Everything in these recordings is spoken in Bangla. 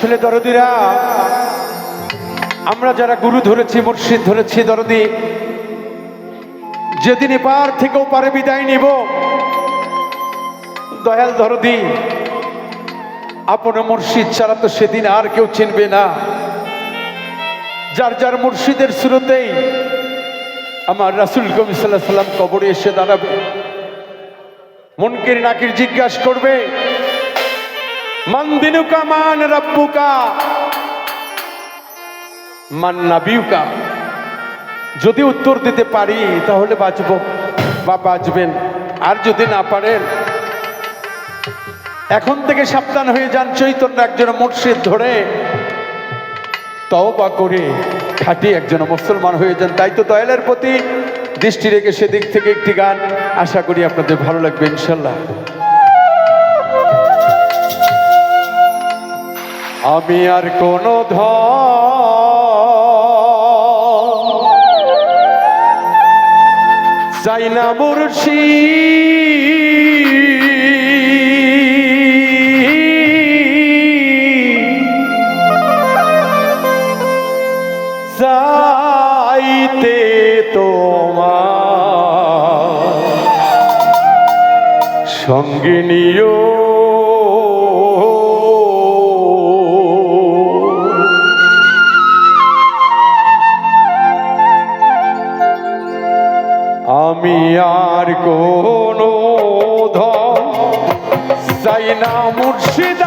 আসলে দরদিরা, আমরা যারা গুরু ধরেছি, মুর্শিদ ধরেছি, দরদি, যেদিন এপার থেকেও পারে বিদায় নিব। দয়াল দরদি, আপন মুর্শিদ ছাড়া তো সেদিন আর কেউ চিনবে না। যার যার মুর্শিদের শুরুতেই আমার রাসুল কবি সাল্লাহ সাল্লাম কবরে এসে দাঁড়াবে। মনকির নাকির জিজ্ঞাসা করবে মান দিনুকা মান রাব্বুকা। মান নাবিউকা। যদি উত্তর দিতে পারি, তাহলে বাঁচব। বা বাঁচবেন। আর যদি না পারেন, এখন থেকে সাবধান হয়ে যান। চৈতন্য একজন মুর্শিদ ধরে তওবা করে খাটি একজন মুসলমান হয়ে যান। তাই তো দয়ালের প্রতি দৃষ্টি রেখে সেদিক থেকে একটি গান আশা করি আপনাদের ভালো লাগবে, ইনশাল্লাহ। আমি আর কোন ধন চাই না মুর্শি চাইতে তোমার সঙ্গে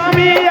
আমি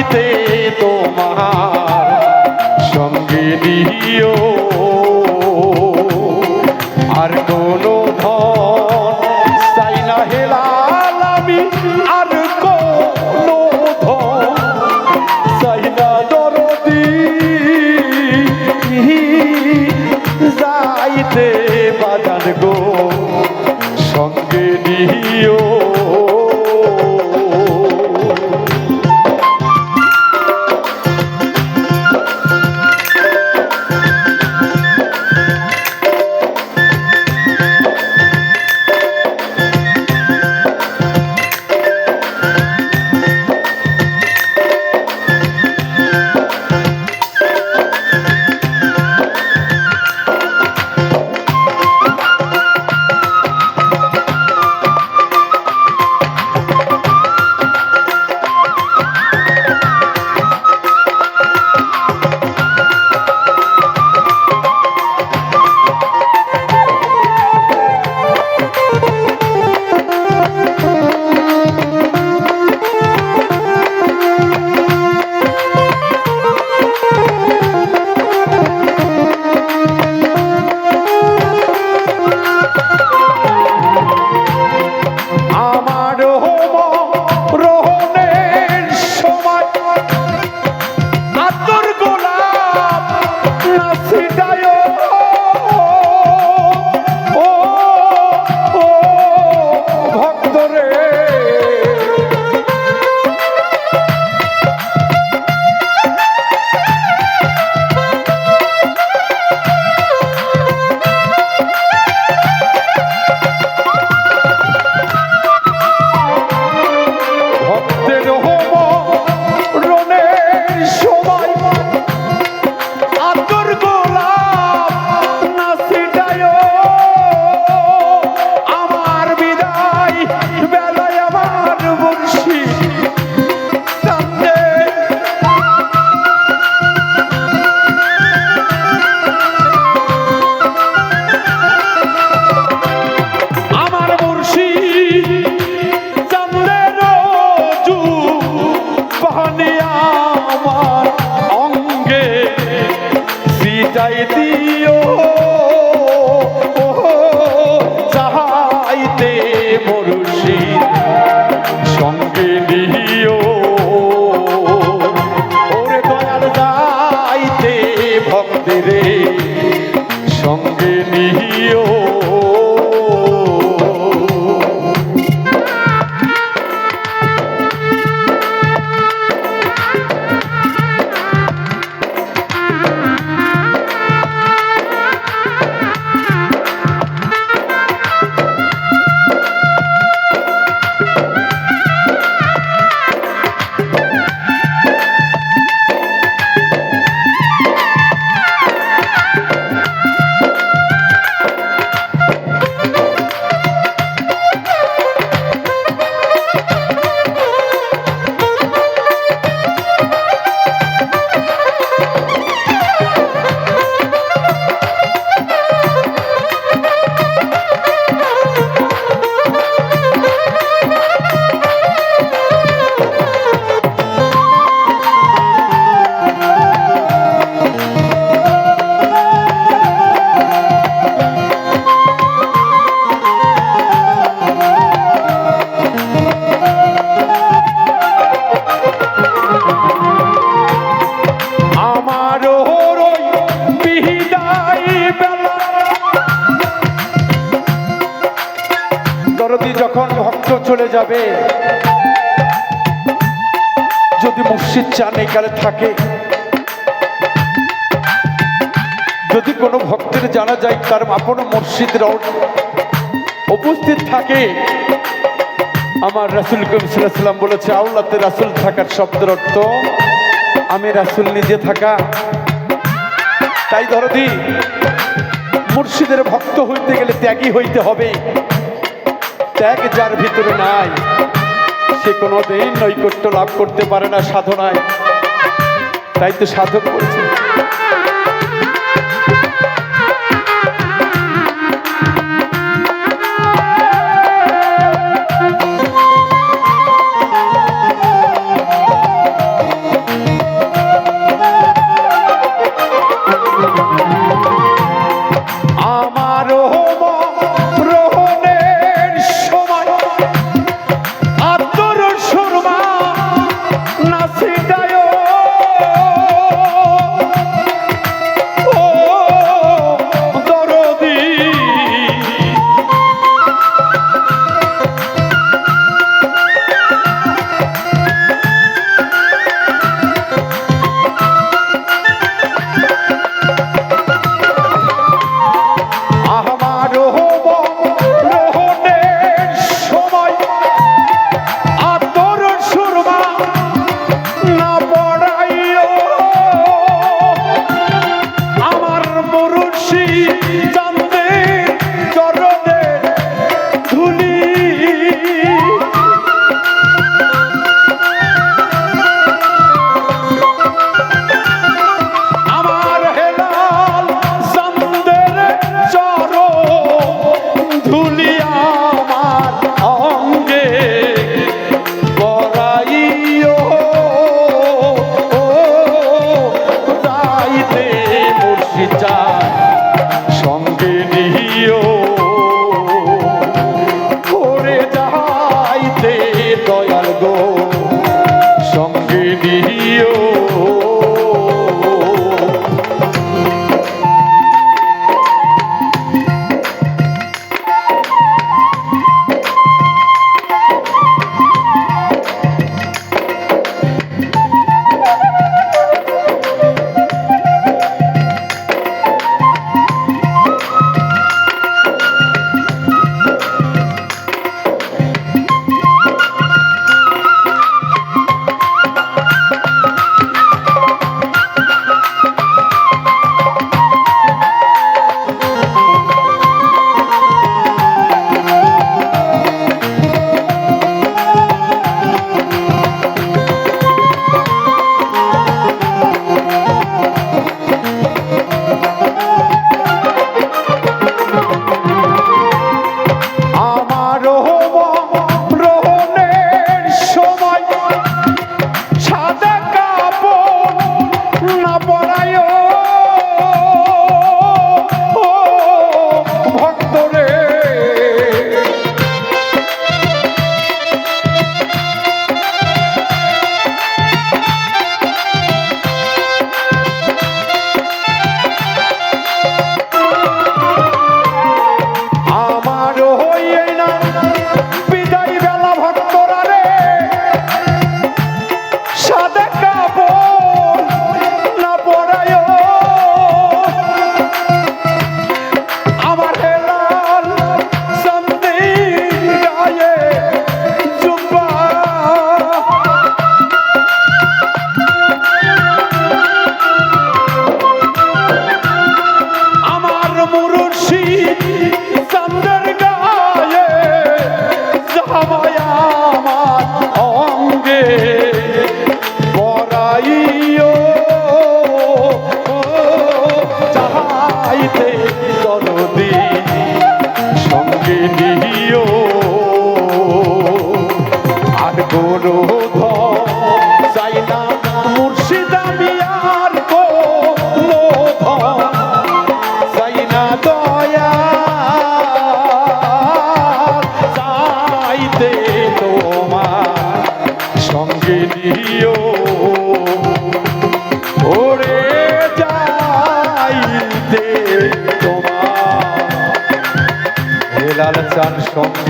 যাইতে তোমার সঙ্গে দিও। আর কোনো ধন হেলাল আমি, আর কোনো ধন দরদি। যাইতে বাজান গো, সঙ্গে নিও মসজিদ চান এখানে থাকে। যদি কোনো ভক্তের জানা যায়, তার আপন মসজিদের উপস্থিত থাকে। আমার রাসুল কবিসাল্লাম বলেছে আউলাতে রাসুল থাকার শব্দের অর্থ, আমি রাসুল নিজে থাকা। তাই ধরো দি, মুর্শিদের ভক্ত হইতে গেলে ত্যাগী হইতে হবে। ত্যাগ যার ভিতরে নাই। সে কোনোদিন নৈকট্য লাভ করতে পারে না সাধনায়। তাই তো সাধক বলছে।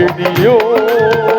তোমার